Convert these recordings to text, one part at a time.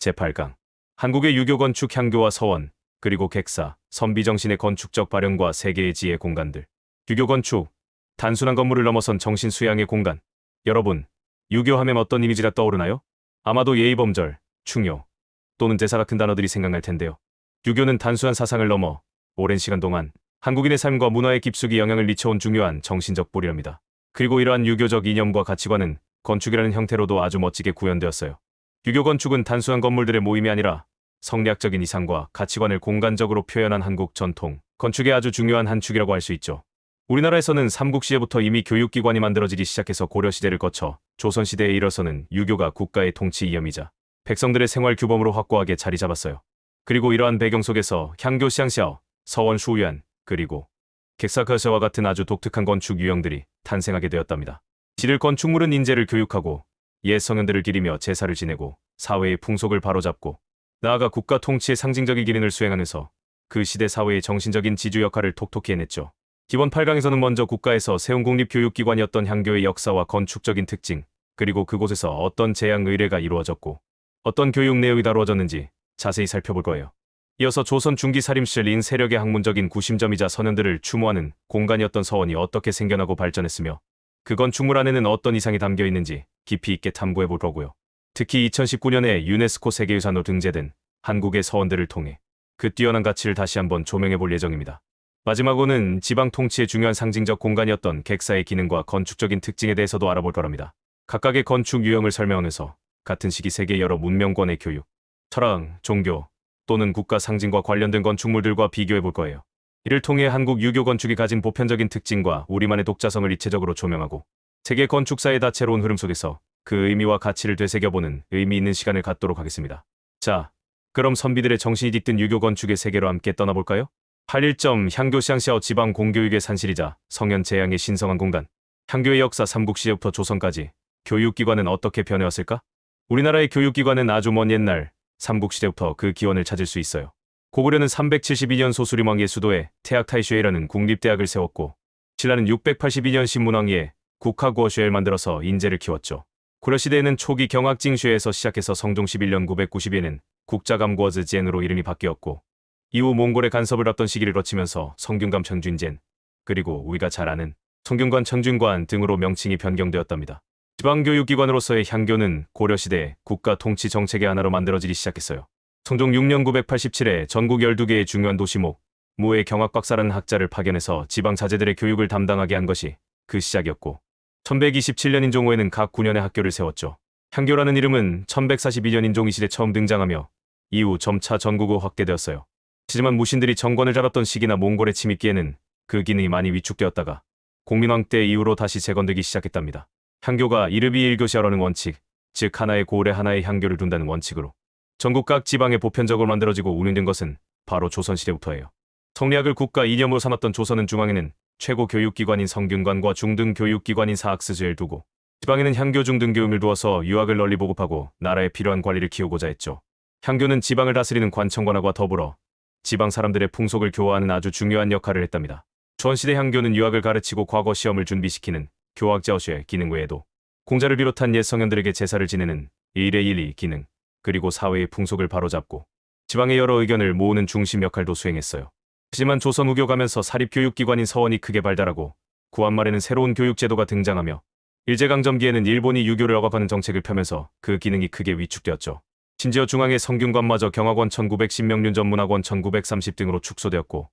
제8강 한국의 유교 건축 향교와 서원 그리고 객사, 선비정신의 건축적 발현과 세계의 지혜 공간들 유교 건축 단순한 건물을 넘어선 정신 수양의 공간 여러분 유교하면 어떤 이미지가 떠오르나요? 아마도 예의범절, 충효 또는 대사 같은 단어들이 생각날 텐데요. 유교는 단순한 사상을 넘어 오랜 시간 동안 한국인의 삶과 문화에 깊숙이 영향을 미쳐온 중요한 정신적 뿌리랍니다. 그리고 이러한 유교적 이념과 가치관은 건축이라는 형태로도 아주 멋지게 구현되었어요. 유교 건축은 단순한 건물들의 모임이 아니라 성리학적인 이상과 가치관을 공간적으로 표현한 한국 전통 건축의 아주 중요한 한 축이라고 할 수 있죠. 우리나라에서는 삼국시대부터 이미 교육기관이 만들어지기 시작해서 고려시대를 거쳐 조선시대에 이르러서는 유교가 국가의 통치 이념이자 백성들의 생활 규범으로 확고하게 자리 잡았어요. 그리고 이러한 배경 속에서 향교 시앙시아오, 서원 슈유안, 그리고 객사커셔와 같은 아주 독특한 건축 유형들이 탄생하게 되었답니다. 지를 건축물은 인재를 교육하고 옛 성현들을 기리며 제사를 지내고 사회의 풍속을 바로잡고 나아가 국가 통치의 상징적인 기능을 수행하면서 그 시대 사회의 정신적인 지주 역할을 톡톡히 해냈죠. 기본 8강에서는 먼저 국가에서 세운 국립교육기관이었던 향교의 역사와 건축적인 특징, 그리고 그곳에서 어떤 재앙 의례가 이루어졌고 어떤 교육 내용이 다루어졌는지 자세히 살펴볼 거예요. 이어서 조선 중기 살림실인 세력의 학문적인 구심점이자 선현들을 추모하는 공간이었던 서원이 어떻게 생겨나고 발전했으며 그 건축물 안에는 어떤 이상이 담겨 있는지 깊이 있게 탐구해 볼 거고요. 특히 2019년에 유네스코 세계유산으로 등재된 한국의 서원들을 통해 그 뛰어난 가치를 다시 한번 조명해 볼 예정입니다. 마지막으로는 지방 통치의 중요한 상징적 공간이었던 객사의 기능과 건축적인 특징에 대해서도 알아볼 거랍니다. 각각의 건축 유형을 설명하면서 같은 시기 세계 여러 문명권의 교육, 철학, 종교 또는 국가 상징과 관련된 건축물들과 비교해 볼 거예요. 이를 통해 한국 유교 건축이 가진 보편적인 특징과 우리만의 독자성을 입체적으로 조명하고 세계 건축사의 다채로운 흐름 속에서 그 의미와 가치를 되새겨보는 의미 있는 시간을 갖도록 하겠습니다. 자, 그럼 선비들의 정신이 뒤뜬 유교 건축의 세계로 함께 떠나볼까요? 81점 향교시앙시아오 지방 공교육의 산실이자 성현 재앙의 신성한 공간 향교의 역사 삼국시대부터 조선까지 교육기관은 어떻게 변해왔을까? 우리나라의 교육기관은 아주 먼 옛날 삼국시대부터 그 기원을 찾을 수 있어요. 고구려는 372년 소수림왕의 수도에 태학타이슈에라는 국립대학을 세웠고 신라는 682년 신문왕위에 국학고어슈에를 만들어서 인재를 키웠죠. 고려시대에는 초기 경학징슈에서 시작해서 성종 11년 990에는 국자감고어즈젠으로 이름이 바뀌었고 이후 몽골의 간섭을 앞던 시기를 거치면서 성균관 천준젠 그리고 우리가 잘 아는 성균관 천준관 등으로 명칭이 변경되었답니다. 지방교육기관으로서의 향교는 고려시대 국가 통치 정책의 하나로 만들어지기 시작했어요. 성종 6년 987에 전국 12개의 중요한 도시목, 무의 경학박사라는 학자를 파견해서 지방 자제들의 교육을 담당하게 한 것이 그 시작이었고 1127년 인종호에는 각 9년의 학교를 세웠죠. 향교라는 이름은 1142년 인종이 시대 처음 등장하며 이후 점차 전국으로 확대되었어요. 하지만 무신들이 정권을 잡았던 시기나 몽골의 침입기에는 그 기능이 많이 위축되었다가 공민왕 때 이후로 다시 재건되기 시작했답니다. 향교가 이르비 일교시하라는 원칙, 즉 하나의 고을에 하나의 향교를 둔다는 원칙으로 전국 각 지방에 보편적으로 만들어지고 운영된 것은 바로 조선시대부터예요. 성리학을 국가 이념으로 삼았던 조선은 중앙에는 최고 교육기관인 성균관과 중등 교육기관인 사학스즈를 두고 지방에는 향교 중등 교육을 두어서 유학을 널리 보급하고 나라에 필요한 관리를 키우고자 했죠. 향교는 지방을 다스리는 관청관하고 더불어 지방 사람들의 풍속을 교화하는 아주 중요한 역할을 했답니다. 조선시대 향교는 유학을 가르치고 과거 시험을 준비시키는 교학자어시의 기능 외에도 공자를 비롯한 옛 성현들에게 제사를 지내는 일의 일이 기능, 그리고 사회의 풍속을 바로잡고 지방의 여러 의견을 모으는 중심 역할도 수행했어요. 하지만 조선 우교 가면서 사립교육기관인 서원이 크게 발달하고 구한 말에는 새로운 교육제도가 등장하며 일제강점기에는 일본이 유교를 억압하는 정책을 펴면서 그 기능이 크게 위축되었죠. 심지어 중앙의 성균관마저 경학원 1910명륜 전문학원 1930 등으로 축소되었고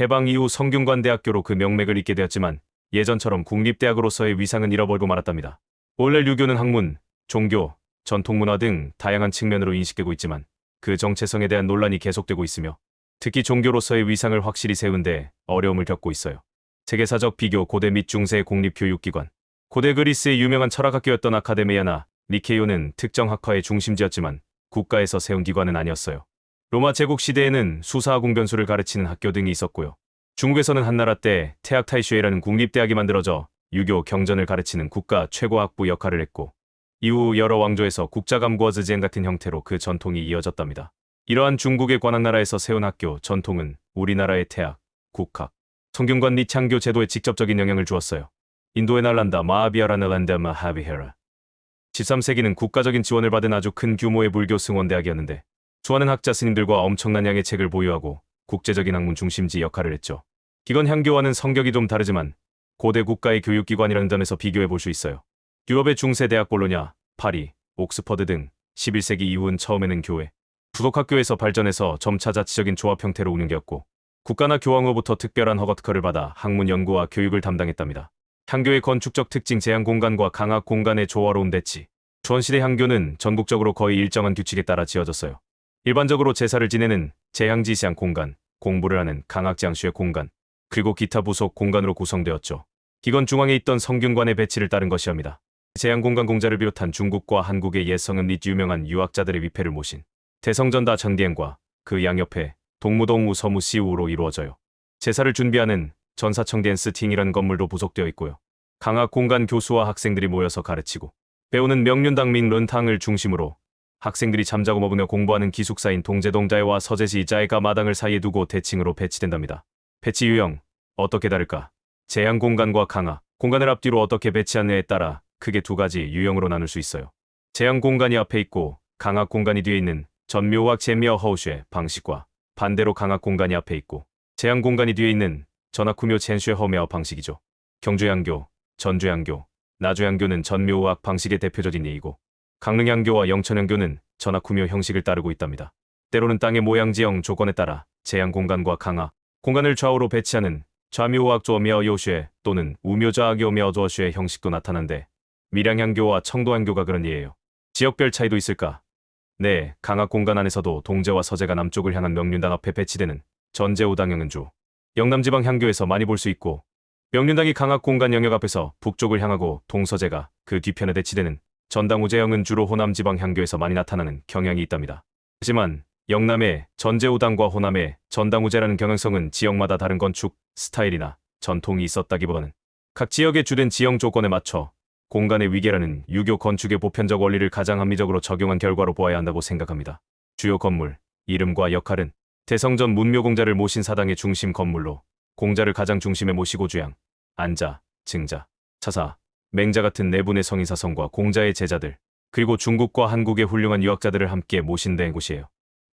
해방 이후 성균관대학교로 그 명맥을 잇게 되었지만 예전처럼 국립대학으로서의 위상은 잃어버리고 말았답니다. 원래 유교는 학문, 종교, 전통 문화 등 다양한 측면으로 인식되고 있지만 그 정체성에 대한 논란이 계속되고 있으며 특히 종교로서의 위상을 확실히 세운 데 어려움을 겪고 있어요. 세계사적 비교 고대 및 중세 공립교육기관 고대 그리스의 유명한 철학학교였던 아카데미아나 니케이오는 특정 학과의 중심지였지만 국가에서 세운 기관은 아니었어요. 로마 제국 시대에는 수사와 공변수를 가르치는 학교 등이 있었고요. 중국에서는 한나라 때 태학 타이슈에라는 국립대학이 만들어져 유교 경전을 가르치는 국가 최고 학부 역할을 했고 이후 여러 왕조에서 국자감고어즈젠 같은 형태로 그 전통이 이어졌답니다. 이러한 중국의 관악나라에서 세운 학교 전통은 우리나라의 태학, 국학, 성균관 및 창교 제도에 직접적인 영향을 주었어요. 인도의 날란다 마하비아라는 란다 마하비헤라 13세기는 국가적인 지원을 받은 아주 큰 규모의 불교 승원대학이었는데 수많은 학자 스님들과 엄청난 양의 책을 보유하고 국제적인 학문 중심지 역할을 했죠. 기건 향교와는 성격이 좀 다르지만 고대 국가의 교육기관이라는 점에서 비교해 볼 수 있어요. 유럽의 중세 대학 볼로냐, 파리, 옥스퍼드 등 11세기 이후는 처음에는 교회, 부속학교에서 발전해서 점차 자치적인 조합 형태로 운영되었고 국가나 교황으로부터 특별한 허가 특허를 받아 학문 연구와 교육을 담당했답니다. 향교의 건축적 특징 제한 공간과 강학 공간의 조화로운 대치. 조선시대 향교는 전국적으로 거의 일정한 규칙에 따라 지어졌어요. 일반적으로 제사를 지내는 제향지시한 공간, 공부를 하는 강학장수의 공간, 그리고 기타 부속 공간으로 구성되었죠. 기건 중앙에 있던 성균관의 배치를 따른 것이옵니다. 제향공간 공자를 비롯한 중국과 한국의 예성은 및 유명한 유학자들의 위패를 모신 대성전다 장디행과 그 양옆에 동무동 우 서무 시우로 이루어져요. 제사를 준비하는 전사청된 스팅이라는 건물도 부속되어 있고요. 강학 공간 교수와 학생들이 모여서 가르치고 배우는 명륜당 민 른탕을 중심으로 학생들이 잠자고 먹으며 공부하는 기숙사인 동제동자회와 서재시 자이가 마당을 사이에 두고 대칭으로 배치된답니다. 배치 유형 어떻게 다를까? 제한 공간과 강화 공간을 앞뒤로 어떻게 배치하느냐에 따라 크게 두 가지 유형으로 나눌 수 있어요. 제한 공간이 앞에 있고 강학 공간이 뒤에 있는 전묘학 제미어 허우쉐 방식과 반대로 강학 공간이 앞에 있고 제한 공간이 뒤에 있는 전학구묘 첸쉐 허메어 방식이죠. 경주양교, 전주양교, 나주양교는 전묘학 방식의 대표적인 예이고 강릉양교와 영천양교는 전학구묘 형식을 따르고 있답니다. 때로는 땅의 모양 지형 조건에 따라 제한 공간과 강화 공간을 좌우로 배치하는 좌묘학 조미어 요쉐 또는 우묘자학 요미어 조쉐 형식도 나타난데 밀양양교와 청도양교가 그런 예예요. 지역별 차이도 있을까? 네, 강학 공간 안에서도 동제와 서제가 남쪽을 향한 명륜당 앞에 배치되는 전제우당형은 주 영남지방 향교에서 많이 볼 수 있고 명륜당이 강학 공간 영역 앞에서 북쪽을 향하고 동서제가 그 뒤편에 배치되는 전당우제형은 주로 호남지방 향교에서 많이 나타나는 경향이 있답니다. 하지만 영남의 전제우당과 호남의 전당우제라는 경향성은 지역마다 다른 건축 스타일이나 전통이 있었다기보다는 각 지역의 주된 지형 조건에 맞춰 공간의 위계라는 유교 건축의 보편적 원리를 가장 합리적으로 적용한 결과로 보아야 한다고 생각합니다. 주요 건물, 이름과 역할은 대성전 문묘공자를 모신 사당의 중심 건물로 공자를 가장 중심에 모시고 주양, 안자, 증자, 차사, 맹자 같은 네 분의 성인사성과 공자의 제자들, 그리고 중국과 한국의 훌륭한 유학자들을 함께 모신 된 곳이에요.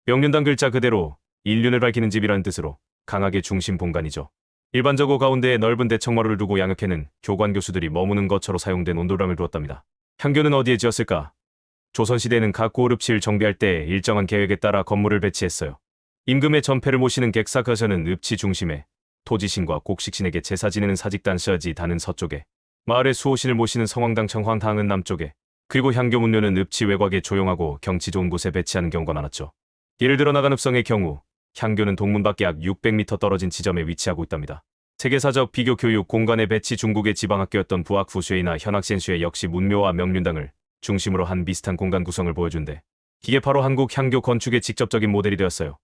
명륜당 글자 그대로 인륜을 밝히는 집이라는 뜻으로 강하게 중심 공간이죠. 일반적으로 가운데에 넓은 대청마루를 두고 양육회는 교관 교수들이 머무는 것처로 사용된 온돌람을 두었답니다. 향교는 어디에 지었을까? 조선시대는 각 고읍실 정비할 때 일정한 계획에 따라 건물을 배치했어요. 임금의 전패를 모시는 객사 거셔는 읍치 중심에 토지신과 곡식신에게 제사 지내는 사직단 서지 다는 서쪽에 마을의 수호신을 모시는 성황당 청황당은 남쪽에 그리고 향교 문료는 읍치 외곽에 조용하고 경치 좋은 곳에 배치하는 경우가 많았죠. 예를 들어 나간 읍성의 경우 향교는 동문 밖에 약 600m 떨어진 지점에 위치하고 있답니다. 세계사적 비교 교육 공간의 배치 중국의 지방학교였던 부학부쉐이나 현학센슈에 역시 문묘와 명륜당을 중심으로 한 비슷한 공간 구성을 보여준대. 이게 바로 한국 향교 건축의 직접적인 모델이 되었어요.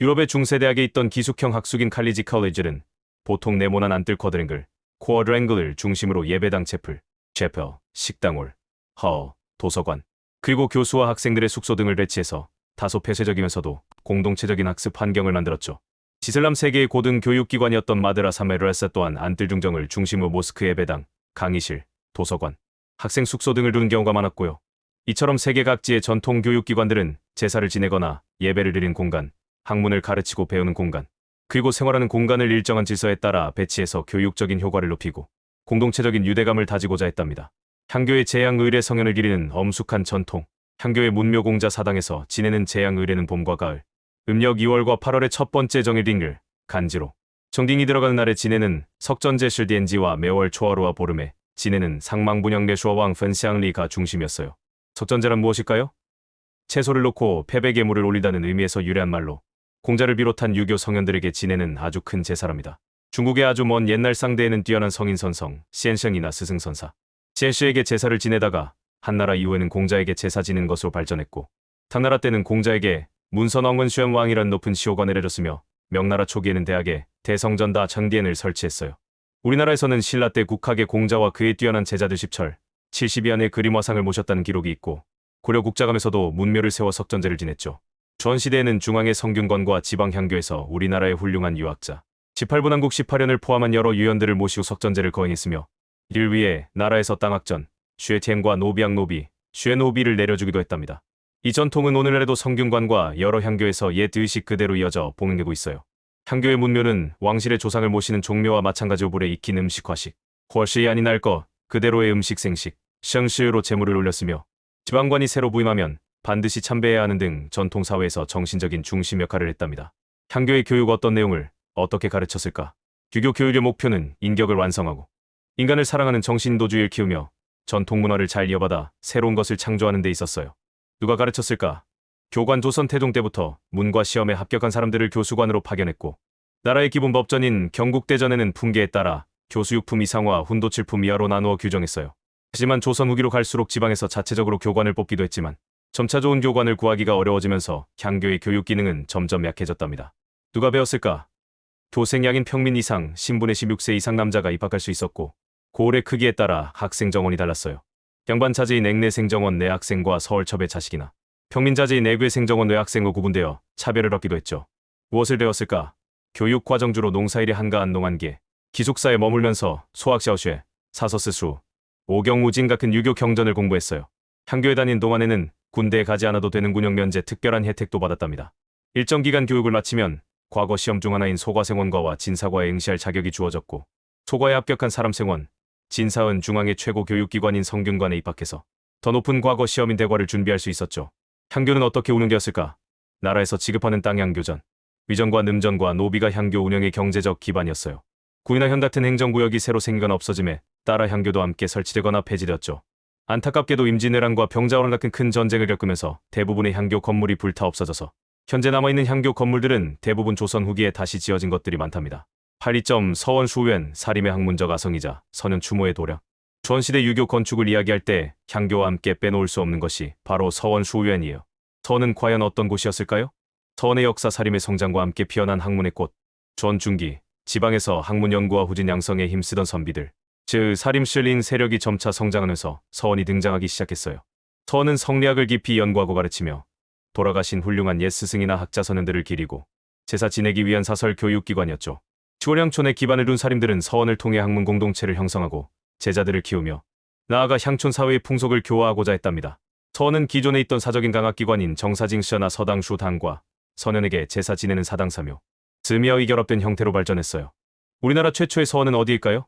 유럽의 중세대학에 있던 기숙형 학숙인 칼리지 컬리지는 보통 네모난 안뜰 쿼드랭글, 쿼드랭글을 중심으로 예배당 채플, 제펠, 식당홀, 허, 도서관, 그리고 교수와 학생들의 숙소 등을 배치해서 다소 폐쇄적이면서도 공동체적인 학습 환경을 만들었죠. 이슬람 세계의 고등 교육기관이었던 마드라사 메르레사 또한 안뜰 중정을 중심으로 모스크 예배당, 강의실, 도서관, 학생 숙소 등을 두는 경우가 많았고요. 이처럼 세계 각지의 전통 교육기관들은 제사를 지내거나 예배를 드린 공간, 학문을 가르치고 배우는 공간, 그리고 생활하는 공간을 일정한 질서에 따라 배치해서 교육적인 효과를 높이고 공동체적인 유대감을 다지고자 했답니다. 향교의 재양 의례 성현을 기리는 엄숙한 전통, 향교의 문묘공자 사당에서 지내는 재양 의례는 봄과 가을, 음력 2월과 8월의 첫 번째 정일 딩글, 간지로, 정딩이 들어가는 날에 지내는 석전제 실디엔지와 매월 초하루와 보름에 지내는 상망분양 레슈어왕 펀시앙리가 중심이었어요. 석전제란 무엇일까요? 채소를 놓고 패백예물을 올리다는 의미에서 유래한 말로 공자를 비롯한 유교 성현들에게 지내는 아주 큰 제사랍니다. 중국의 아주 먼 옛날 상대에는 뛰어난 성인 선성, 시엔셩이나 스승선사, 시엔슈에게 제사를 지내다가 한나라 이후에는 공자에게 제사 지는 것으로 발전했고 당나라 때는 공자에게 문선왕은 슈엠왕이란 높은 시호가 내려졌으며 명나라 초기에는 대학에 대성전다 장디엔을 설치했어요. 우리나라에서는 신라 때 국학의 공자와 그의 뛰어난 제자들 10철, 72안의 그림화상을 모셨다는 기록이 있고 고려 국자감에서도 문묘를 세워 석전제를 지냈죠. 조선시대에는 중앙의 성균관과 지방향교에서 우리나라의 훌륭한 유학자 18분 한국 18년을 포함한 여러 유연들을 모시고 석전제를 거행했으며 이를 위해 나라에서 땅학전, 슈에티엔과 노비앙 노비, 쉐노비를 내려주기도 했답니다. 이 전통은 오늘날에도 성균관과 여러 향교에서 옛 의식 그대로 이어져 봉행되고 있어요. 향교의 문묘는 왕실의 조상을 모시는 종묘와 마찬가지로 불에 익힌 음식 화식, 훨시 아닌 날거 그대로의 음식 생식, 샹시으로 제물을 올렸으며 지방관이 새로 부임하면 반드시 참배해야 하는 등 전통사회에서 정신적인 중심 역할을 했답니다. 향교의 교육 어떤 내용을 어떻게 가르쳤을까? 규교 교육의 목표는 인격을 완성하고 인간을 사랑하는 정신도주의를 키우며 전통 문화를 잘 이어받아 새로운 것을 창조하는 데 있었어요. 누가 가르쳤을까? 교관 조선 태종 때부터 문과 시험에 합격한 사람들을 교수관으로 파견했고 나라의 기본 법전인 경국대전에는 풍계에 따라 교수육품 이상화, 훈도칠품 이하로 나누어 규정했어요. 하지만 조선 후기로 갈수록 지방에서 자체적으로 교관을 뽑기도 했지만 점차 좋은 교관을 구하기가 어려워지면서 향교의 교육 기능은 점점 약해졌답니다. 누가 배웠을까? 교생약인 평민 이상, 신분의 16세 이상 남자가 입학할 수 있었고 고을의 크기에 따라 학생 정원이 달랐어요. 양반 자제인 액내 생 정원 내학생과 서울첩의 자식이나 평민 자제인 내괴생 정원 외학생으로 구분되어 차별을 받기도 했죠. 무엇을 배웠을까? 교육 과정 주로 농사일에 한가한 농한계, 기숙사에 머물면서 소학샤오쉐, 사서스수, 오경우진 같은 유교 경전을 공부했어요. 향교에 다닌 동안에는 군대에 가지 않아도 되는 군역 면제 특별한 혜택도 받았답니다. 일정 기간 교육을 마치면 과거 시험 중 하나인 소과생원과와 진사과에 응시할 자격이 주어졌고 소과에 합격한 사람생원, 진사은 중앙의 최고 교육기관인 성균관에 입학해서 더 높은 과거 시험인 대과를 준비할 수 있었죠. 향교는 어떻게 운영되었을까? 나라에서 지급하는 땅 향교전, 위전과 능전과 노비가 향교 운영의 경제적 기반이었어요. 구이나 현 같은 행정구역이 새로 생기거나 없어짐에 따라 향교도 함께 설치되거나 폐지되었죠. 안타깝게도 임진왜란과 병자호란 같은 큰 전쟁을 겪으면서 대부분의 향교 건물이 불타 없어져서 현재 남아있는 향교 건물들은 대부분 조선 후기에 다시 지어진 것들이 많답니다. 82점 서원 수웬 사림의 학문적 아성이자 선현 추모의 도량 조선시대 유교 건축을 이야기할 때 향교와 함께 빼놓을 수 없는 것이 바로 서원 수웬이에요. 서원은 과연 어떤 곳이었을까요? 서원의 역사 사림의 성장과 함께 피어난 학문의 꽃, 조선 중기, 지방에서 학문 연구와 후진 양성에 힘쓰던 선비들, 즉 사림 실린 세력이 점차 성장하면서 서원이 등장하기 시작했어요. 서원은 성리학을 깊이 연구하고 가르치며 돌아가신 훌륭한 옛 스승이나 학자 선현들을 기리고 제사 지내기 위한 사설 교육기관이었죠. 주월향촌에 기반을 둔 사림들은 서원을 통해 학문 공동체를 형성하고 제자들을 키우며 나아가 향촌 사회의 풍속을 교화하고자 했답니다. 서원은 기존에 있던 사적인 강학기관인 정사징시나 서당수 당과 선현에게 제사 지내는 사당사묘, 스미어이 결합된 형태로 발전했어요. 우리나라 최초의 서원은 어디일까요?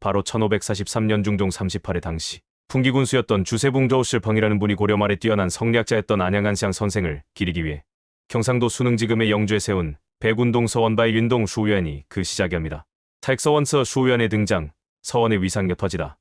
바로 1543년 중종 38회 당시 풍기군수였던 주세붕저우실 펑이라는 분이 고려 말에 뛰어난 성리학자였던 안양안시ang 선생을 기리기 위해 경상도 수능지금의 영주에 세운 백운동 서원바의 윤동 슈유엔이 그 시작이옵니다. 타익서원서 슈유엔의 등장, 서원의 위상이 터지다.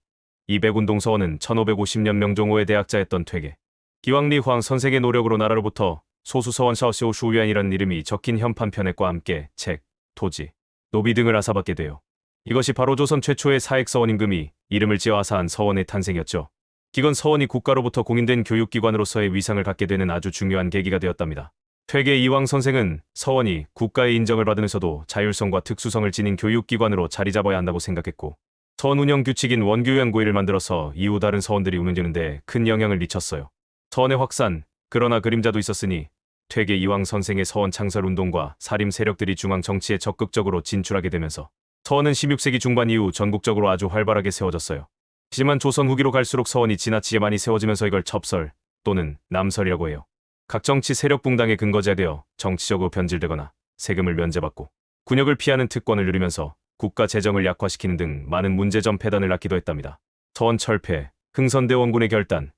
이 백운동 서원은 1550년 명종호의 대학자였던 퇴계. 기왕리 황 선생의 노력으로 나라로부터 소수 서원 샤오시오 슈유엔이라는 이름이 적힌 현판 편액과 함께 책, 토지, 노비 등을 아사받게 돼요. 이것이 바로 조선 최초의 사액 서원 임금이 이름을 지어 아사한 서원의 탄생이었죠. 기건 서원이 국가로부터 공인된 교육기관으로서의 위상을 갖게 되는 아주 중요한 계기가 되었답니다. 퇴계 이왕 선생은 서원이 국가의 인정을 받으면서도 자율성과 특수성을 지닌 교육기관으로 자리 잡아야 한다고 생각했고 서원 운영 규칙인 원교양 고의를 만들어서 이후 다른 서원들이 운영되는데 큰 영향을 미쳤어요. 서원의 확산, 그러나 그림자도 있었으니 퇴계 이왕 선생의 서원 창설 운동과 사림 세력들이 중앙 정치에 적극적으로 진출하게 되면서 서원은 16세기 중반 이후 전국적으로 아주 활발하게 세워졌어요. 하지만 조선 후기로 갈수록 서원이 지나치게 많이 세워지면서 이걸 첩설 또는 남설이라고 해요. 각 정치 세력 붕당의 근거지가 되어 정치적으로 변질되거나 세금을 면제받고 군역을 피하는 특권을 누리면서 국가 재정을 약화시키는 등 많은 문제점 패단을 낳기도 했답니다. 서원 철폐, 흥선대 원군의 결단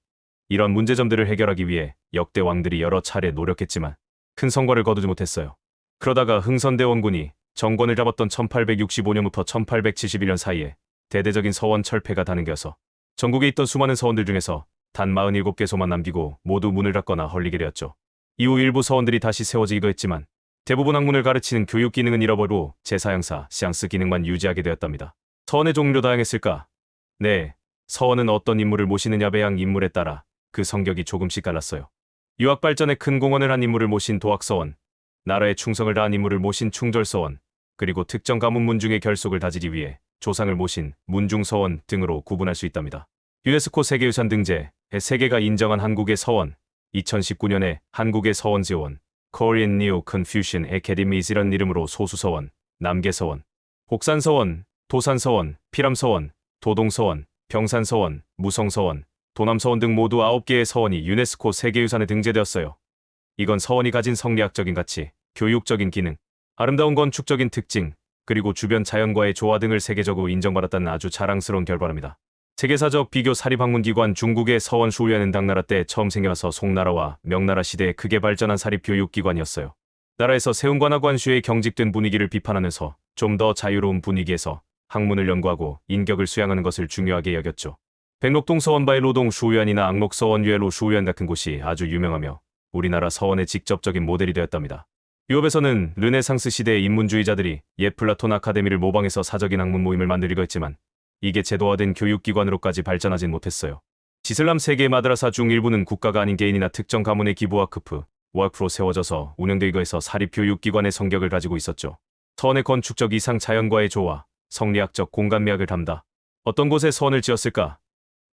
이런 문제점들을 해결하기 위해 역대 왕들이 여러 차례 노력했지만 큰 성과를 거두지 못했어요. 그러다가 흥선대 원군이 정권을 잡았던 1865년부터 1871년 사이에 대대적인 서원 철폐가 단행되어서 전국에 있던 수많은 서원들 중에서 단 47개소만 남기고 모두 문을 닫거나 헐리게 되었죠. 이후 일부 서원들이 다시 세워지기도 했지만 대부분 학문을 가르치는 교육 기능은 잃어버리고 제사양사, 시앙스 기능만 유지하게 되었답니다. 서원의 종류도 다양했을까? 네, 서원은 어떤 인물을 모시느냐 배양 인물에 따라 그 성격이 조금씩 갈랐어요. 유학 발전에 큰 공헌을 한 인물을 모신 도학서원, 나라에 충성을 다한 인물을 모신 충절서원, 그리고 특정 가문 문중의 결속을 다지기 위해 조상을 모신 문중서원 등으로 구분할 수 있답니다. 유네스코 세계유산 등재, 세계가 인정한 한국의 서원, 2019년에 한국의 서원 지원, Korean New Confucian Academies 이런 이름으로 소수서원, 남계서원, 곡산서원, 도산서원, 피람서원, 도동서원, 병산서원, 무성서원, 도남서원 등 모두 9개의 서원이 유네스코 세계유산에 등재되었어요. 이건 서원이 가진 성리학적인 가치, 교육적인 기능, 아름다운 건축적인 특징, 그리고 주변 자연과의 조화 등을 세계적으로 인정받았다는 아주 자랑스러운 결과입니다. 세계사적 비교 사립학문기관 중국의 서원 슈유안은 당 나라 때 처음 생겨서 송나라와 명나라 시대에 크게 발전한 사립교육기관이었어요. 나라에서 세운 관하 관슈의 경직된 분위기를 비판하면서 좀 더 자유로운 분위기에서 학문을 연구하고 인격을 수양하는 것을 중요하게 여겼죠. 백록동 서원바의 로동 슈유안이나 악록 서원 유엘로 슈유안 같은 곳이 아주 유명하며 우리나라 서원의 직접적인 모델이 되었답니다. 유럽에서는 르네상스 시대의 인문주의자들이 옛 플라톤 아카데미를 모방해서 사적인 학문 모임을 만들기도 했지만 이게 제도화된 교육기관으로까지 발전하진 못했어요. 지슬람 세계 마드라사 중 일부는 국가가 아닌 개인이나 특정 가문의 기부와 크프, 워크로 세워져서 운영되고 해서 사립교육기관의 성격을 가지고 있었죠. 서원의 건축적 이상 자연과의 조화, 성리학적 공간미학을 담다. 어떤 곳에 서원을 지었을까?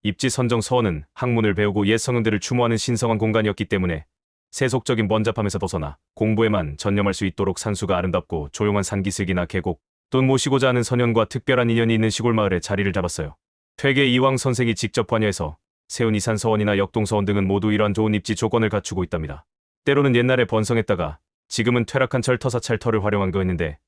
입지 선정 서원은 학문을 배우고 옛 성형들을 추모하는 신성한 공간이었기 때문에 세속적인 번잡함에서 벗어나 공부에만 전념할 수 있도록 산수가 아름답고 조용한 산기슭이나 계곡, 돈 모시고자 하는 선현과 특별한 인연이 있는 시골 마을에 자리를 잡았어요. 퇴계 이왕 선생이 직접 관여해서 세운 이산 서원이나 역동 서원 등은 모두 이러한 좋은 입지 조건을 갖추고 있답니다. 때로는 옛날에 번성했다가 지금은 퇴락한 철터사 찰터를 활용하기도 했는데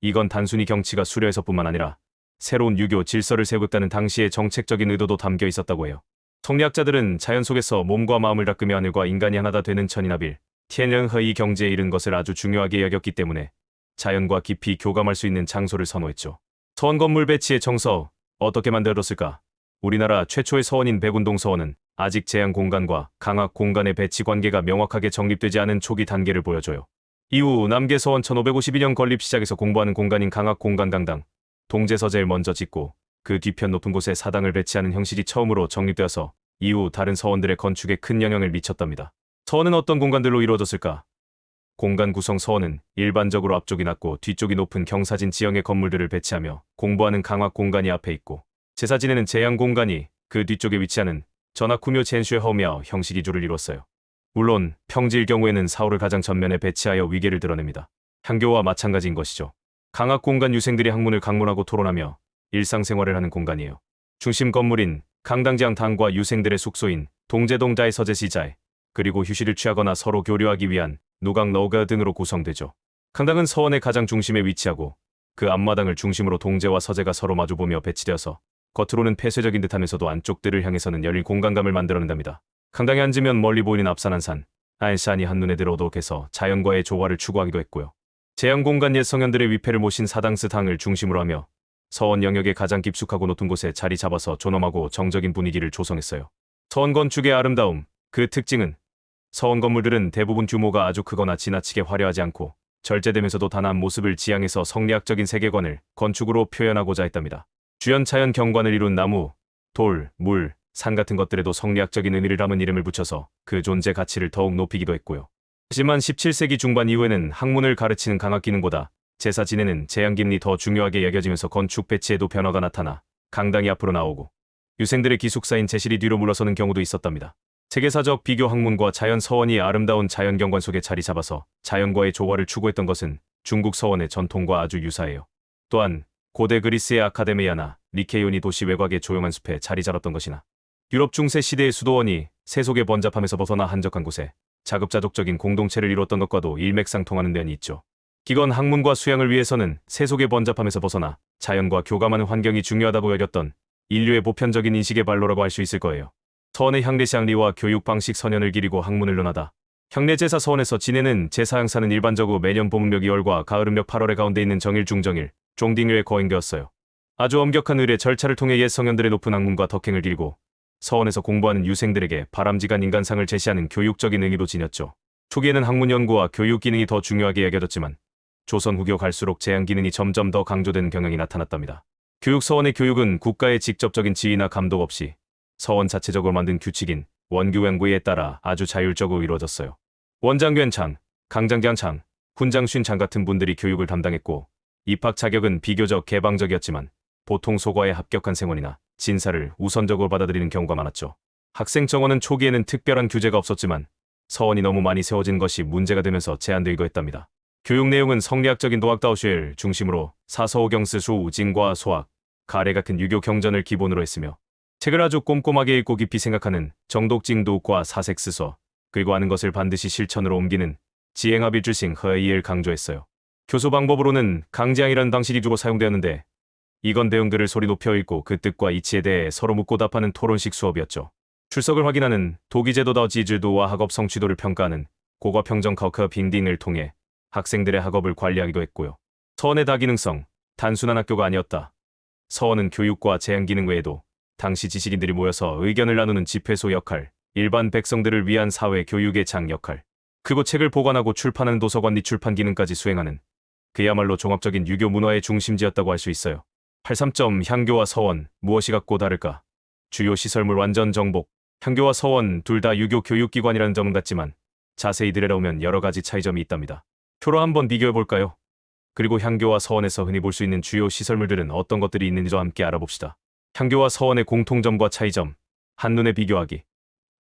이건 단순히 경치가 수려해서 뿐만 아니라 새로운 유교 질서를 세우겠다는 당시의 정책적인 의도도 담겨 있었다고 해요. 성리학자들은 자연 속에서 몸과 마음을 닦으며 하늘과 인간이 하나다 되는 천이나빌, 티엔령허이 경지에 이른 것을 아주 중요하게 여겼기 때문에 자연과 깊이 교감할 수 있는 장소를 선호했죠. 서원 건물 배치의 정서 어떻게 만들었을까? 우리나라 최초의 서원인 백운동 서원은 아직 제한 공간과 강학 공간의 배치 관계가 명확하게 정립되지 않은 초기 단계를 보여줘요. 이후 남계 서원 1552년 건립 시작에서 공부하는 공간인 강학 공간 강당, 동제서재를 먼저 짓고 그 뒤편 높은 곳에 사당을 배치하는 형식이 처음으로 정립되어서 이후 다른 서원들의 건축에 큰 영향을 미쳤답니다. 서원은 어떤 공간들로 이루어졌을까? 공간 구성 서원은 일반적으로 앞쪽이 낮고 뒤쪽이 높은 경사진 지형의 건물들을 배치하며 공부하는 강학 공간이 앞에 있고 제사 지내는 제양 공간이 그 뒤쪽에 위치하는 전학구묘 젠슈허며 형식이 줄을 이뤘어요. 물론 평지일 경우에는 사울을 가장 전면에 배치하여 위계를 드러냅니다. 향교와 마찬가지인 것이죠. 강학 공간 유생들이 학문을 강문하고 토론하며 일상생활을 하는 공간이에요. 중심 건물인 강당지향 당과 유생들의 숙소인 동제동자의 서재시자에 그리고 휴식을 취하거나 서로 교류하기 위한 노강 너가 등으로 구성되죠. 강당은 서원의 가장 중심에 위치하고 그 앞마당을 중심으로 동제와 서재가 서로 마주보며 배치되어서 겉으로는 폐쇄적인 듯하면서도 안쪽들을 향해서는 열린 공간감을 만들어낸답니다. 강당에 앉으면 멀리 보이는 앞산한 산, 아인산이 한눈에 들어오도록 해서 자연과의 조화를 추구하기도 했고요. 제한 공간 옛 성현들의 위패를 모신 사당스 당을 중심으로 하며 서원 영역의 가장 깊숙하고 높은 곳에 자리 잡아서 존엄하고 정적인 분위기를 조성했어요. 서원 건축의 아름다움, 그 특징은 서원 건물들은 대부분 규모가 아주 크거나 지나치게 화려하지 않고 절제되면서도 단아한 모습을 지향해서 성리학적인 세계관을 건축으로 표현하고자 했답니다. 주연 자연 경관을 이룬 나무, 돌, 물, 산 같은 것들에도 성리학적인 의미를 담은 이름을 붙여서 그 존재 가치를 더욱 높이기도 했고요. 하지만 17세기 중반 이후에는 학문을 가르치는 강학 기능보다 제사 지내는 기능이 더 중요하게 여겨지면서 건축 배치에도 변화가 나타나 강당이 앞으로 나오고 유생들의 기숙사인 제실이 뒤로 물러서는 경우도 있었답니다. 세계사적 비교 학문과 자연 서원이 아름다운 자연 경관 속에 자리 잡아서 자연과의 조화를 추구했던 것은 중국 서원의 전통과 아주 유사해요. 또한 고대 그리스의 아카데미아나 리케이온이 도시 외곽의 조용한 숲에 자리 잡았던 것이나 유럽 중세 시대의 수도원이 세속의 번잡함에서 벗어나 한적한 곳에 자급자족적인 공동체를 이뤘던 것과도 일맥상통하는 면이 있죠. 기건 학문과 수양을 위해서는 세속의 번잡함에서 벗어나 자연과 교감하는 환경이 중요하다고 여겼던 인류의 보편적인 인식의 발로라고 할 수 있을 거예요. 서원의 향례시앙리와 교육 방식 선연을 기리고 학문을 논하다. 향례제사 서원에서 지내는 제사 행사는 일반적으로 매년 봄음력 2월과 가을음력 8월의 가운데 있는 정일 중정일, 종딩일에 거행되었어요. 아주 엄격한 의례 절차를 통해 옛 성현들의 높은 학문과 덕행을 기리고 서원에서 공부하는 유생들에게 바람직한 인간상을 제시하는 교육적인 의미도 지녔죠. 초기에는 학문 연구와 교육 기능이 더 중요하게 여겨졌지만 조선 후교 갈수록 제한 기능이 점점 더 강조되는 경향이 나타났답니다. 교육 서원의 교육은 국가의 직접적인 지휘나 감독 없이 서원 자체적으로 만든 규칙인 원규행구에 따라 아주 자율적으로 이루어졌어요. 원장견창, 강장장창, 훈장쉰창 같은 분들이 교육을 담당했고 입학 자격은 비교적 개방적이었지만 보통 소과에 합격한 생원이나 진사를 우선적으로 받아들이는 경우가 많았죠. 학생 정원은 초기에는 특별한 규제가 없었지만 서원이 너무 많이 세워진 것이 문제가 되면서 제한되기도 했답니다. 교육 내용은 성리학적인 도학다오슈엘 중심으로 사서오경스 수, 우진과 소학, 가래 같은 유교 경전을 기본으로 했으며 책을 아주 꼼꼼하게 읽고 깊이 생각하는 정독징도과 사색스서 그리고 아는 것을 반드시 실천으로 옮기는 지행합일주싱 허이를 강조했어요. 교수 방법으로는 강제항이라는 방식이 주로 사용되었는데 이건 대응글을 소리 높여 읽고 그 뜻과 이치에 대해 서로 묻고 답하는 토론식 수업이었죠. 출석을 확인하는 도기제도다 지질도와 학업 성취도를 평가하는 고과 평정 커커 빙딩을 통해 학생들의 학업을 관리하기도 했고요. 서원의 다기능성, 단순한 학교가 아니었다. 서원은 교육과 제한기능 외에도 당시 지식인들이 모여서 의견을 나누는 집회소 역할, 일반 백성들을 위한 사회 교육의 장 역할, 그리고 책을 보관하고 출판하는 도서관 및 출판 기능까지 수행하는 그야말로 종합적인 유교 문화의 중심지였다고 할 수 있어요. 83점 향교와 서원 무엇이 같고 다를까? 주요 시설물 완전 정복. 향교와 서원 둘 다 유교 교육기관이라는 점은 같지만 자세히 들여다보면 여러 가지 차이점이 있답니다. 표로 한번 비교해 볼까요? 그리고 향교와 서원에서 흔히 볼 수 있는 주요 시설물들은 어떤 것들이 있는지도 함께 알아봅시다. 향교와 서원의 공통점과 차이점, 한눈에 비교하기.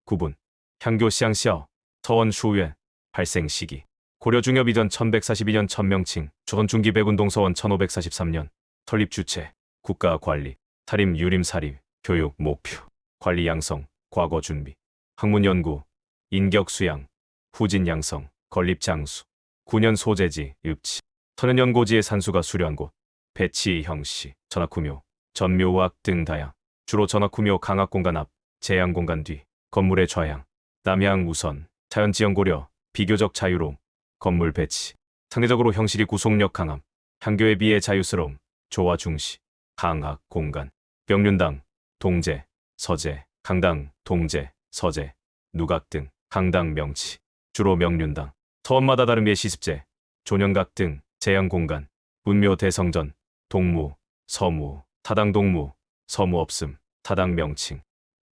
구분. 향교 시앙시어, 서원 슈유엔, 발생 시기. 고려 중엽이던 1142년 천명칭, 조선 중기 백운동 서원 1543년, 설립 주체, 국가 관리, 사림 유림 사립, 교육 목표, 관리 양성, 과거 준비, 학문 연구, 인격 수양, 후진 양성, 건립 장수, 9년 소재지, 읍치, 천연연고지의 산수가 수려한 곳, 배치 형씨, 전학구묘, 전묘학 등 다양, 주로 전학구묘 강학공간 앞, 제양공간 뒤, 건물의 좌양, 남양 우선, 자연지형 고려, 비교적 자유로움, 건물 배치, 상대적으로 형실이 구속력 강함, 향교에 비해 자유스러움, 조화 중시, 강학 공간, 명륜당, 동제, 서재, 강당, 동제, 서재, 누각 등 강당 명치, 주로 명륜당, 서원마다 다른 예 시습제, 조년각 등 제양 공간, 문묘 대성전, 동무, 서무, 타당 동무, 서무 없음, 타당 명칭,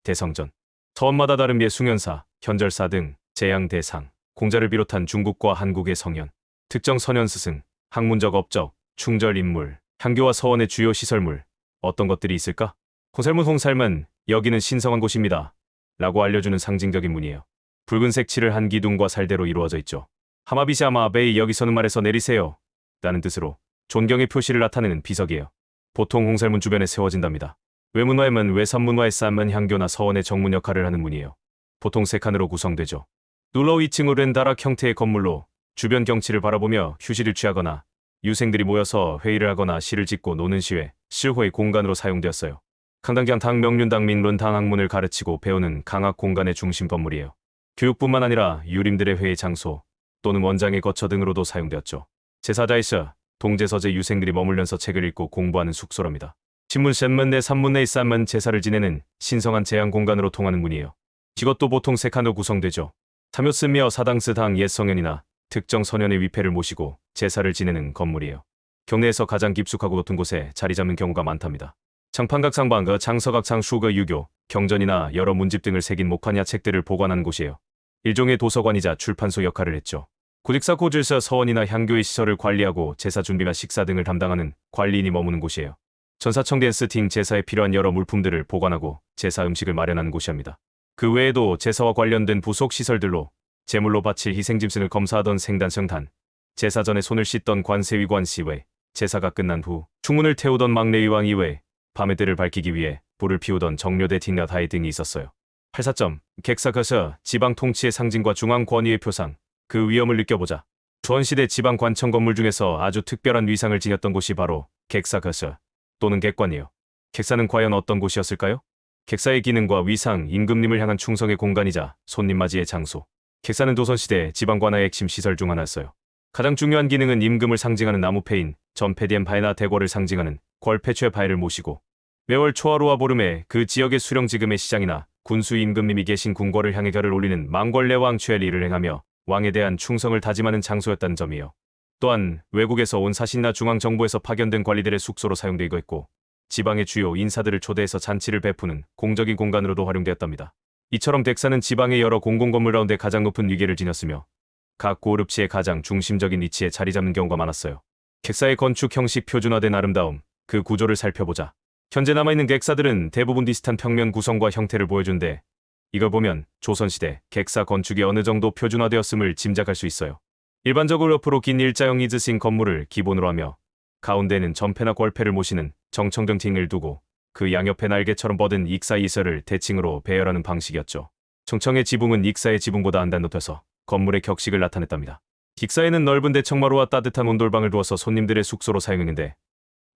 대성전, 서원마다 다른 예 숭연사, 현절사 등 제양 대상, 공자를 비롯한 중국과 한국의 성현, 특정 선현 스승, 학문적 업적, 충절 인물, 향교와 서원의 주요 시설물, 어떤 것들이 있을까? 홍살문 홍살문, 여기는 신성한 곳입니다. 라고 알려주는 상징적인 문이에요. 붉은색 칠을 한 기둥과 살대로 이루어져 있죠. 하마비샤마 베이 여기서는 말해서 내리세요. 라는 뜻으로 존경의 표시를 나타내는 비석이에요. 보통 홍살문 주변에 세워진답니다. 외문화에는 외산문화에 쌓은 향교나 서원의 정문 역할을 하는 문이에요. 보통 세 칸으로 구성되죠. 눌러 2층으로 된 다락 형태의 건물로 주변 경치를 바라보며 휴식을 취하거나 유생들이 모여서 회의를 하거나 시를 짓고 노는 시회, 실호의 공간으로 사용되었어요. 강당장 당 명륜당 민론당 학문을 가르치고 배우는 강학 공간의 중심 건물이에요. 교육뿐만 아니라 유림들의 회의 장소 또는 원장의 거처 등으로도 사용되었죠. 제사자이서 동제서재 유생들이 머물면서 책을 읽고 공부하는 숙소랍니다. 신문 샘문내 산문내 쌈은 제사를 지내는 신성한 제한 공간으로 통하는 문이에요. 이것도 보통 세 칸으로 구성되죠. 참요스며 사당스당 옛 성현이나 특정 선현의 위패를 모시고 제사를 지내는 건물이에요. 경내에서 가장 깊숙하고 높은 곳에 자리 잡는 경우가 많답니다. 장판각 상방과 장서각 상수거 유교, 경전이나 여러 문집 등을 새긴 목화냐 책들을 보관하는 곳이에요. 일종의 도서관이자 출판소 역할을 했죠. 고직사 고질서 서원이나 향교의 시설을 관리하고 제사 준비나 식사 등을 담당하는 관리인이 머무는 곳이에요. 전사청된 스팅 제사에 필요한 여러 물품들을 보관하고 제사 음식을 마련하는 곳이옵니다. 그 외에도 제사와 관련된 부속 시설들로 제물로 바칠 희생짐승을 검사하던 생단성단, 제사 전에 손을 씻던 관세위관 시외, 제사가 끝난 후 충문을 태우던 막내위왕 이외, 밤의 때를 밝히기 위해 불을 피우던 정료대 딩나다이 등이 있었어요. 84점, 객사가서 지방 통치의 상징과 중앙 권위의 표상, 그 위험을 느껴보자. 조선시대 지방 관청 건물 중에서 아주 특별한 위상을 지녔던 곳이 바로 객사가서 또는 객관이에요. 객사는 과연 어떤 곳이었을까요? 객사의 기능과 위상, 임금님을 향한 충성의 공간이자 손님 맞이의 장소. 객사는 조선시대 지방관아의 핵심 시설 중 하나였어요. 가장 중요한 기능은 임금을 상징하는 나무패인 전패디엠 바이나 대궐을 상징하는 궐패최 바이를 모시고 매월 초하루와 보름에 그 지역의 수령지금의 시장이나 군수 임금님이 계신 궁궐을 향해 결을 올리는 망궐레왕 최리를 행하며 왕에 대한 충성을 다짐하는 장소였다는 점이요. 또한 외국에서 온 사신이나 중앙정부에서 파견된 관리들의 숙소로 사용되고 있고 지방의 주요 인사들을 초대해서 잔치를 베푸는 공적인 공간으로도 활용되었답니다. 이처럼 덱사는 지방의 여러 공공건물 가운데 가장 높은 위계를 지녔으며 각 고르프시의 가장 중심적인 위치에 자리 잡는 경우가 많았어요. 객사의 건축 형식 표준화된 아름다움, 그 구조를 살펴보자. 현재 남아있는 객사들은 대부분 비슷한 평면 구성과 형태를 보여준데 이걸 보면 조선시대 객사 건축이 어느 정도 표준화되었음을 짐작할 수 있어요. 일반적으로 옆으로 긴 일자형 이즈싱 건물을 기본으로 하며 가운데는 전패나 궐패를 모시는 정청정 팅을 두고 그 양옆에 날개처럼 뻗은 익사 이설을 대칭으로 배열하는 방식이었죠. 청청의 지붕은 익사의 지붕보다 한단 높여서 건물의 격식을 나타냈답니다. 익사에는 넓은 대청마루와 따뜻한 온돌방을 두어서 손님들의 숙소로 사용했는데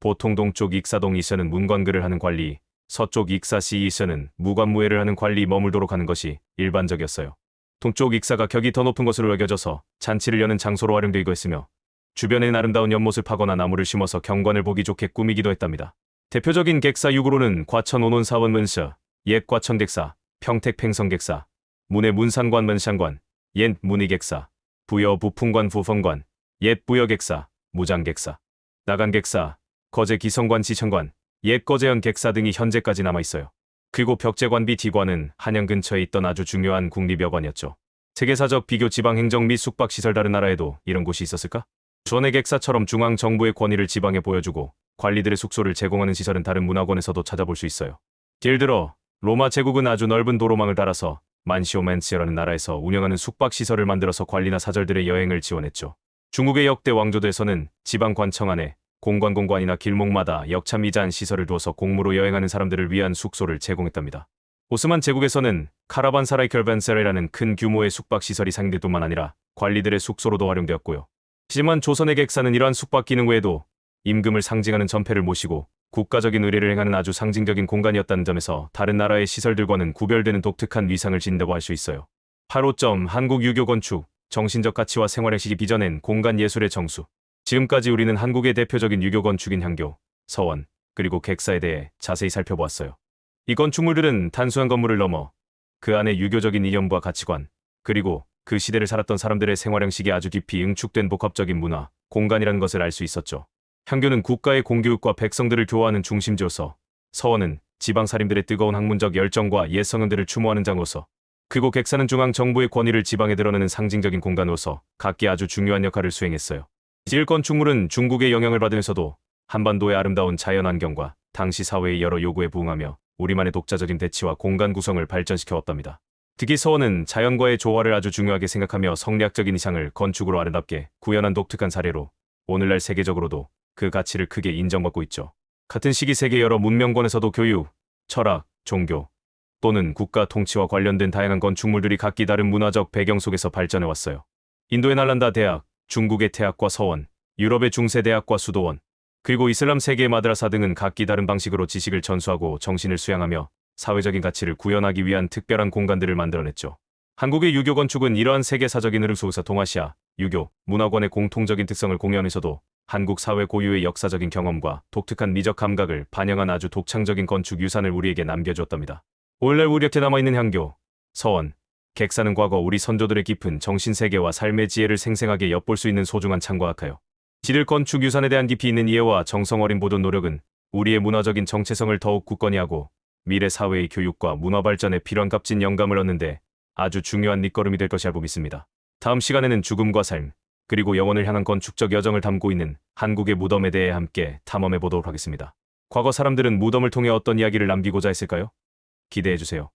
보통 동쪽 익사동 이서는 문관글을 하는 관리, 서쪽 익사시 이서는 무관무예를 하는 관리 머물도록 하는 것이 일반적이었어요. 동쪽 익사가 격이 더 높은 것으로 여겨져서 잔치를 여는 장소로 활용되고 있으며 주변에는 아름다운 연못을 파거나 나무를 심어서 경관을 보기 좋게 꾸미기도 했답니다. 대표적인 객사 6으로는 과천 온온사원 문서, 옛 과천 객사, 평택 팽성 객사, 문해 문산관 문상관, 옛 문의객사, 부여 부풍관 부fon관, 옛 부여객사, 무장객사, 나간객사, 거제 기성관 지청관, 옛 거제현 객사 등이 현재까지 남아 있어요. 그리고 벽제관비 디관은 한양 근처에 있던 아주 중요한 국립여관이었죠. 세계사적 비교 지방행정 및 숙박시설 다른 나라에도 이런 곳이 있었을까? 전의 객사처럼 중앙정부의 권위를 지방에 보여주고 관리들의 숙소를 제공하는 시설은 다른 문화권에서도 찾아볼 수 있어요. 예를 들어 로마 제국은 아주 넓은 도로망을 따라서 만시오맨시라는 나라에서 운영하는 숙박시설을 만들어서 관리나 사절들의 여행을 지원했죠. 중국의 역대 왕조도에서는 지방 관청 안에 공관공관이나 길목마다 역참미자한 시설을 두어서 공무로 여행하는 사람들을 위한 숙소를 제공했답니다. 오스만 제국에서는 카라반사라이 결반세라라는 큰 규모의 숙박시설이 상대 뿐만 아니라 관리들의 숙소로도 활용되었고요. 하지만 조선의 객사는 이러한 숙박 기능 외에도 임금을 상징하는 전패를 모시고 국가적인 의례를 행하는 아주 상징적인 공간이었다는 점에서 다른 나라의 시설들과는 구별되는 독특한 위상을 지닌다고 할 수 있어요. 8호점 한국 유교 건축, 정신적 가치와 생활의식이 빚어낸 공간 예술의 정수. 지금까지 우리는 한국의 대표적인 유교 건축인 향교, 서원, 그리고 객사에 대해 자세히 살펴보았어요. 이 건축물들은 단순한 건물을 넘어 그 안에 유교적인 이념과 가치관, 그리고 그 시대를 살았던 사람들의 생활형식이 아주 깊이 응축된 복합적인 문화, 공간이라는 것을 알 수 있었죠. 향교는 국가의 공교육과 백성들을 교화하는 중심지로서 서원은 지방살인들의 뜨거운 학문적 열정과 옛 성현들을 추모하는 장으로서 그리고 객사는 중앙 정부의 권위를 지방에 드러내는 상징적인 공간으로서 각기 아주 중요한 역할을 수행했어요. 지을 건축물은 중국의 영향을 받으면서도 한반도의 아름다운 자연환경과 당시 사회의 여러 요구에 부응하며 우리만의 독자적인 대치와 공간 구성을 발전시켜 왔답니다. 특히 서원은 자연과의 조화를 아주 중요하게 생각하며 성리학적인 이상을 건축으로 아름답게 구현한 독특한 사례로 오늘날 세계적으로도 그 가치를 크게 인정받고 있죠. 같은 시기 세계 여러 문명권에서도 교육, 철학, 종교 또는 국가 통치와 관련된 다양한 건축물들이 각기 다른 문화적 배경 속에서 발전해 왔어요. 인도의 날란다 대학, 중국의 태학과 서원, 유럽의 중세대학과 수도원, 그리고 이슬람 세계의 마드라사 등은 각기 다른 방식으로 지식을 전수하고 정신을 수양하며 사회적인 가치를 구현하기 위한 특별한 공간들을 만들어냈죠. 한국의 유교 건축은 이러한 세계사적인 흐름 속에서 동아시아, 유교, 문화권의 공통적인 특성을 공유하면서도 한국 사회 고유의 역사적인 경험과 독특한 미적 감각을 반영한 아주 독창적인 건축 유산을 우리에게 남겨주었답니다. 오늘날 우리 곁에 남아있는 향교, 서원, 객사는 과거 우리 선조들의 깊은 정신세계와 삶의 지혜를 생생하게 엿볼 수 있는 소중한 창과 학하여 지들 건축 유산에 대한 깊이 있는 이해와 정성 어린 보존 노력은 우리의 문화적인 정체성을 더욱 굳건히 하고 미래 사회의 교육과 문화 발전에 필요한 값진 영감을 얻는데 아주 중요한 밑거름이 될 것이라고 믿습니다. 다음 시간에는 죽음과 삶, 그리고 영혼을 향한 건축적 여정을 담고 있는 한국의 무덤에 대해 함께 탐험해 보도록 하겠습니다. 과거 사람들은 무덤을 통해 어떤 이야기를 남기고자 했을까요? 기대해 주세요.